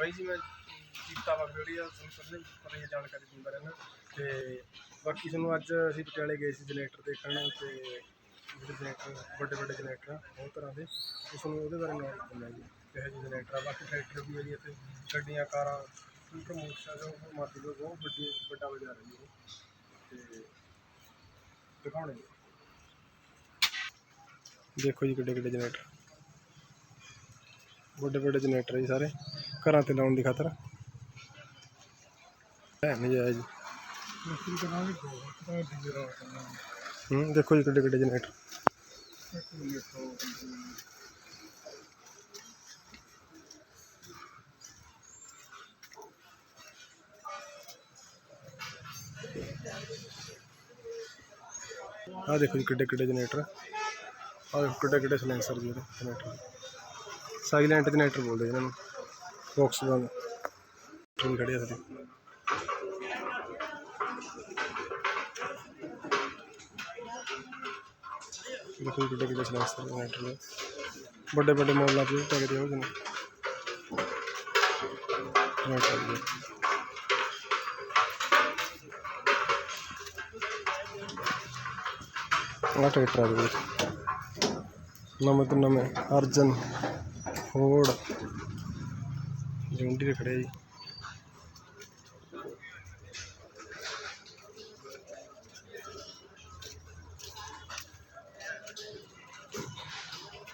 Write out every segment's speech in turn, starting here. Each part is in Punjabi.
ਬਾਈ ਜੀ ਮੈਂ ਜੀਤਾ ਵਾ ਵੀਡੀਓ ਤੁਹਾਨੂੰ ਪਹਿਲੇ ਪਤਾ ਹੀ ਹੈ, ਜਾਣਕਾਰੀ ਦਿੰਦਾ ਰਹਿੰਦਾ ਤੇ ਬਾਕੀ ਤੁਹਾਨੂੰ ਅੱਜ ਅਸੀਂ ਪਟਿਆਲੇ ਗਏ ਸੀ ਜਨਰੇਟਰ ਦੇਖਣ ਤੇ ਜਿਹੜੇ ਜਨਰੇਟਰ ਵੱਡੇ ਵੱਡੇ ਜਨਰੇਟਰ ਆ ਬਹੁਤ ਤਰ੍ਹਾਂ ਦੇ ਤੇ ਤੁਹਾਨੂੰ ਉਹਦੇ ਬਾਰੇ ਨੌਲੇਜ ਦਿੰਦਾ ਜੀ ਕਿਹੋ ਜਿਹੇ ਜਨਰੇਟਰ ਆ ਬਾਕੀ ਟਰੈਕਟਰ ਵੀ ਹੈ ਜੀ ਇੱਥੇ ਗੱਡੀਆਂ ਕਾਰਾਂ ਸਕੂਟਰ ਮੋਟਰਸਾਈਕਲ ਮਾਰਕੀਟ ਦਾ ਬਹੁਤ ਵੱਡੀ ਵੱਡਾ ਬਾਜ਼ਾਰ ਹੈ ਜੀ ਤੇ ਦਿਖਾਉਣੇ ਜੀ ਦੇਖੋ ਜੀ ਕਿੱਡੇ ਕਿੱਡੇ ਜਨਰੇਟਰ। ਵੱਡੇ ਵੱਡੇ ਜਨਰੇਟਰ ਜੀ ਸਾਰੇ। ਘਰਾਂ ਤੇ ਲਾਉਣ ਦੀ ਖਾਤਰ। ਹੈ ਨਜਾਇਜ਼ ਹੂੰ, ਦੇਖੋ ਜੀ ਕਿੱਡੇ ਕਿੱਡੇ ਜਨਰੇਟਰ। ਇੱਕ ਦੇਖੋ ਜੀ ਕਿੱਡੇ ਕਿੱਡੇ ਜਨਰੇਟਰ। ਆਹ ਦੇਖੋ ਕਿੱਡੇ ਕਿੱਡੇ ਸਿਲੈਂਸਰ ਜੀ ਜਨਰੇਟਰ। ਸਾਈਲੈਂਟ ਜਨਰੇਟਰ ਬੋਲਦੇ ਇਹਨਾਂ ਨੂੰ। ਬਾਕਸ ਬੰਦ ਟ੍ਰੇਨ ਖੜੇ ਆ ਸਾਡੇ। ਦੇਖੋ ਕਿੱਡੇ ਕਿੱਡੇ ਸਿਲੈਂਸਰ ਜਨਰੇਟਰ ਨੇ। ਵੱਡੇ ਵੱਡੇ ਮਾਡਲਾਂ 'ਚ ਟੈਗ ਹੋ ਜਨ ਜੀ ਆਹ ਟਰੈਕਟਰ ਆ ਦੇ ਵਿੱਚ ਨਵੇਂ ਤੋਂ ਨਵੇਂ ਅਰਜਨ ਫੋਰਡ। ਜੁੰਡੀ ਖੜੇ ਜੀ।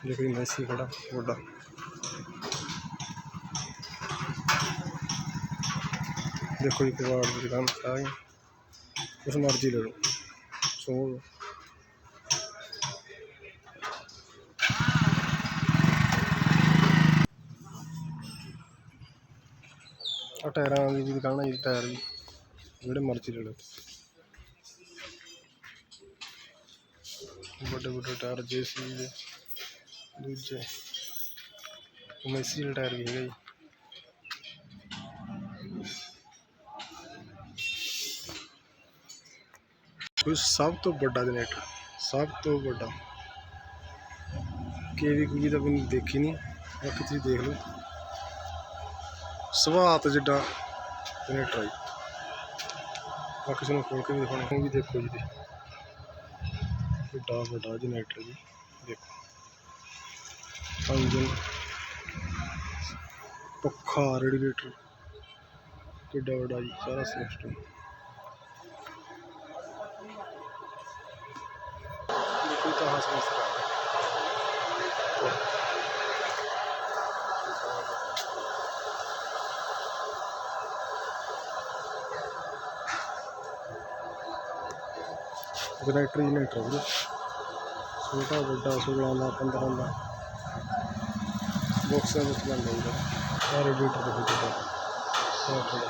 ਦੇਖੋ ਮੈਸੀ ਖੜਾ, ਵੱਡਾ। ਦੇਖੋ ਜੀ ਕਬਾੜ ਦੀ ਦੁਕਾਨ ਸਾਰੀ ਉਸ ਮਰਜ਼ੀ ਲੈ ਲਓ। ਸੋ ਟਾਇਰਾਂ ਦੀ ਵੀ ਦੁਕਾਨ ਹੈ ਜੀ, ਟਾਇਰ ਵੀ। ਜਿਹੜੇ ਮਰਜ਼ੀ ਲੈ ਲਓ। ਵੱਡੇ ਵੱਡੇ ਟਾਇਰ, ਜੇਸੀ ਦੇ, ਦੂਜੇ। ਮੈਸੀ ਦੇ ਟਾਇਰ ਵੀ ਹੈਗਾ ਜੀ। ਕੋਈ ਸਭ ਤੋਂ ਵੱਡਾ ਜਨਰੇਟਰ, ਸਭ ਤੋਂ ਵੱਡਾ। ਕੇਵੀ ਕੁਜੀ ਤਾਂ ਮੈਨੂੰ ਦੇਖੀ ਨਹੀਂ ਬਾਕੀ ਤੁਸੀਂ ਦੇਖ ਲਓ। ਸੁਭਾਅ ਜਿੱਡਾ ਜਨਰੇਟਰ ਹੈ ਜੀ। ਬਾਕੀ ਤੁਹਾਨੂੰ ਖੋਲ ਕੇ ਵੀ ਦਿਖਾਉਣਾ, ਉਹ ਵੀ ਦੇਖੋ ਜੀ। ਤੇ ਵੱਡਾ ਵੱਡਾ ਜਨਰੇਟਰ ਜੀ, ਦੇਖੋ। ਇੰਜਨ ਪੱਖਾ ਰੇਡੀਏਟਰ ਕਿੱਡਾ ਵੱਡਾ ਜੀ, ਸਾਰਾ ਸਿਸਟਮ ਦੇਖੋ ਤਾਂ ਹਾਂ ਸਮਝ ਜਨਰੇਟਰ ਜਨਰੇਟਰ ਵੀਰੇ ਛੋਟਾ ਵੱਡਾ 16 ਦਾ 15 ਦਾ ਬਾਕਸਾਂ ਵਿੱਚ ਜਾਂਦਾ ਇਹਦਾ ਸਾਰੇ ਰੇਡੀਏਟਰ ਦੇ ਵਿੱਚ ਦਾ ਸਾਰੇ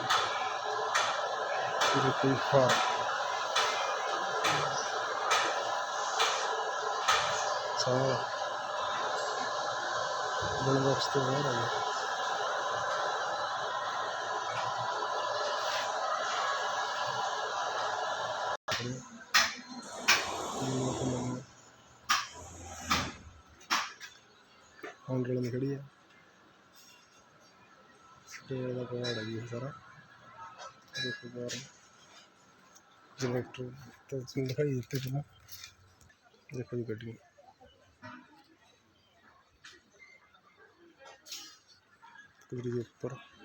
ਇਹਦੇ ਕੋਈ ਫਾਰ ਸਾਰਾ ਬਲ ਬਾਕਸ ਤੋਂ ਬਾਹਰ ਆ ਗਿਆ ਹੈਂਡਲ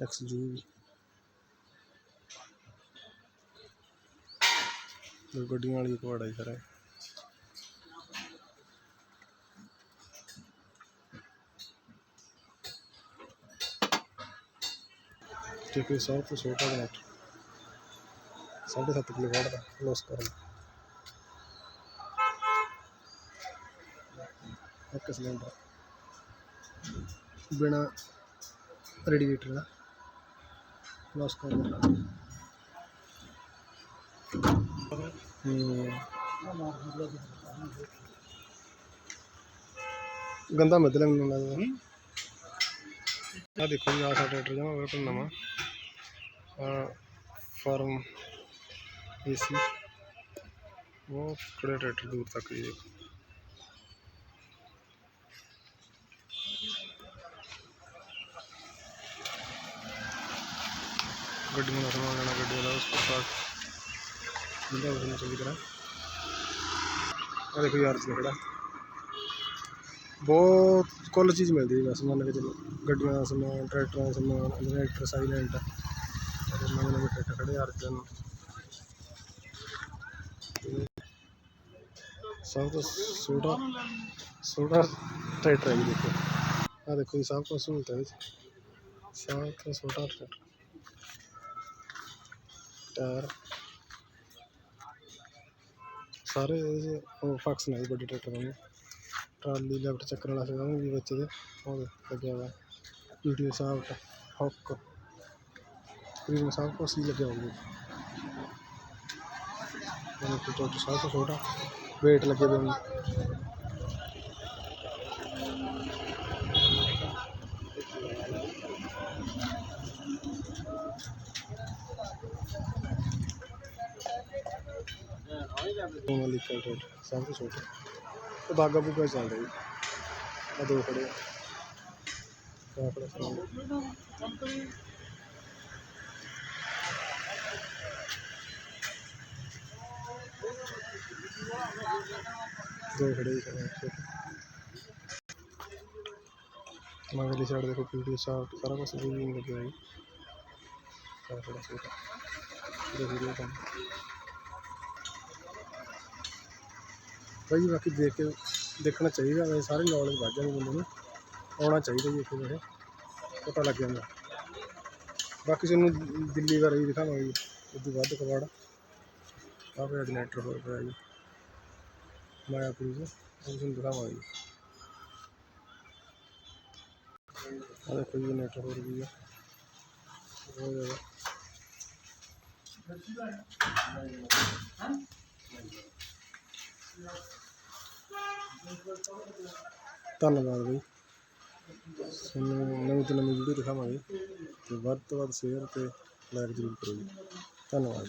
जू ਦੋ ਗੱਡੀਆਂ ਵਾਲੀ ਕਵਾੜਾ ਹੀ ਸਾਰਾ ਤੇ ਕੋਈ ਸੌ ਤੋਂ ਛੋਟਾ ਜਨਰੇਟਰ ਸਾਢੇ ਸੱਤ ਕਿਲੋ ਵਾਟ ਦਾ ਲੋਸ ਕਰਨ ਇੱਕ ਸਿਲੰਡਰ ਬਿਨਾ ਰੇਡੀਏਟਰ ਦਾ। ਲੋਸ ਕਰਨ ਹੂੰ ਗੰਦਾ ਮਤਲਬ ਮੈਨੂੰ ਲੱਗਦਾ। ਆ ਦੇਖੋ ਜੀ ਆ ਸਾਡਾ ਟਰੈਕਟਰ ਜਮਾ ਬਿਲਕੁਲ ਨਵਾਂ। ਆ ਫਾਰਮ ਏਸੀ ਬਹੁਤ ਖੜੇ ਟਰੈਕਟਰ ਦੂਰ ਤੱਕ ਜੀ ਦੇਖੋ। ਗੱਡੀਆਂ ਦਾ ਸਮਾਨ ਲੈਣਾ ਗੱਡੀਆਂ ਦਾ ਉਸ ਪ੍ਰਕਾਰ ਮਿਲਦਾ ਉਸ ਨੂੰ ਚੰਗੀ ਤਰ੍ਹਾਂ। ਆ ਦੇਖੋ ਯਾਰ ਜੀ ਖੜਾ ਬਹੁਤ ਕੁੱਲ ਚੀਜ਼ ਮਿਲਦੀ ਹੈ ਬਸ, ਮੰਨ ਕੇ ਚਲੋ। ਗੱਡੀਆਂ ਦਾ ਸਮਾਨ, ਟਰੈਕਟਰਾਂ ਦਾ ਸਮਾਨ ਜਨਰੇਟਰ ਸਾਈਲੈਂਟ ਨਵੇਂ ਨਵੇਂ ਟਰੈਕਟਰ ਖੜੇ ਅਰਜਨ। ਸਭ ਤੋਂ ਛੋਟਾ ਛੋਟਾ ਟਰੈਕਟਰ ਹੈ ਦੇਖੋ। ਆ ਦੇਖੋ ਜੀ, ਸਭ ਤੋਂ ਸਹੂਲਤ ਹੈ ਇਹਦੇ ਸਭ ਤੋਂ ਛੋਟਾ ਟਰੈਕਟਰ। ਟਾਇਰ ਸਾਰੇ ਇਹਦੇ 'ਚ ਉਹ ਫਕਸ ਨੇ ਵੱਡੇ ਟਰੈਕਟਰ ਵਾਂਗੂ ਟਰਾਲੀ ਲੈਫਟ ਚੱਕਰ ਵਾਲਾ ਸੀਗਾ ਵੀ ਵਿੱਚ ਦੇ। ਉਹ ਲੱਗਿਆ ਹੋਇਆ। ਵੀਡੀਓ ਸਾਹਿਬ ਹੁੱਕ ਤਕਰੀਬਨ ਸਭ ਕੁਛ ਹੀ ਲੱਗਿਆ ਹੋਊਗਾ। ਉਹਨੇ ਟਰੈਕਟਰ ਸਭ ਤੋਂ ਛੋਟਾ ਵੇਟ ਲੱਗੇ ਹੋਏ ਨੇ ਉਹ ਵਾਲੀ ਟਰੈਕਟਰ ਸਭ ਤੋਂ ਛੋਟਾ ਤੇ ਬਾਗਾ ਬੁਗਾ ਚੱਲਦਾ ਜੀ ਆ ਦੋ ਖੜੇ ਆ ਆਹ ਆਪਣਾ ਸਾਹਮਣੇ। ਦੋ ਖੜੇ ਹੀ ਖੜੇ ਆ ਮਗਰਲੀ ਸਾਈਡ ਦੇਖੋ ਪੀਡੀ ਸਾਫਟ ਸਾਰਾ ਕੁਝ ਵੀ ਨਹੀਂ ਲੱਗਿਆ ਜੀ ਸਾਰਾ ਥੋੜਾ ਛੋਟਾ ਦੇਖੋ ਜੀ ਕੰਮ ਭਾਈ ਬਾਕੀ ਦੇਖ ਕੇ ਦੇਖਣਾ ਚਾਹੀਦਾ ਵੈਸੇ ਸਾਰੇ ਨੌਲੇਜ ਵੱਧ ਜਾਂਦੀ ਬੰਦੇ ਨੂੰ, ਆਉਣਾ ਚਾਹੀਦਾ ਜੀ ਇੱਥੇ ਵੈਸੇ ਪਤਾ ਲੱਗ ਜਾਂਦਾ। ਬਾਕੀ ਤੁਹਾਨੂੰ ਦਿੱਲੀ ਬਾਰੇ ਵੀ ਦਿਖਾਵਾਂਗੇ ਜੀ ਉਦੋਂ ਵੱਧ ਕਵਾੜ। ਆ ਪਿਆ ਜਨਰੇਟਰ ਹੋਇਆ ਪਿਆ ਜੀ। ਮਾਇਆ ਪੂਰੀ ਉਹ ਤੁਹਾਨੂੰ ਦਿਖਾਵਾਂਗੇ ਜੀ। ਆ ਦੇਖੋ ਜੀ ਜਨਰੇਟਰ ਹੋਰ ਵੀ ਆ। ਬਹੁਤ ਜ਼ਿਆਦਾ ਧੰਨਵਾਦ ਬਈ। ਤੁਹਾਨੂੰ ਨਵੀਂ ਤੋਂ ਨਵੀਂ ਵੀਡੀਓ ਦਿਖਾਵਾਂਗੇ ਤੇ ਵੱਧ ਤੋਂ ਵੱਧ ਸ਼ੇਅਰ ਤੇ ਲਾਈਕ ਜ਼ਰੂਰ ਕਰੋ ਜੀ ਧੰਨਵਾਦ।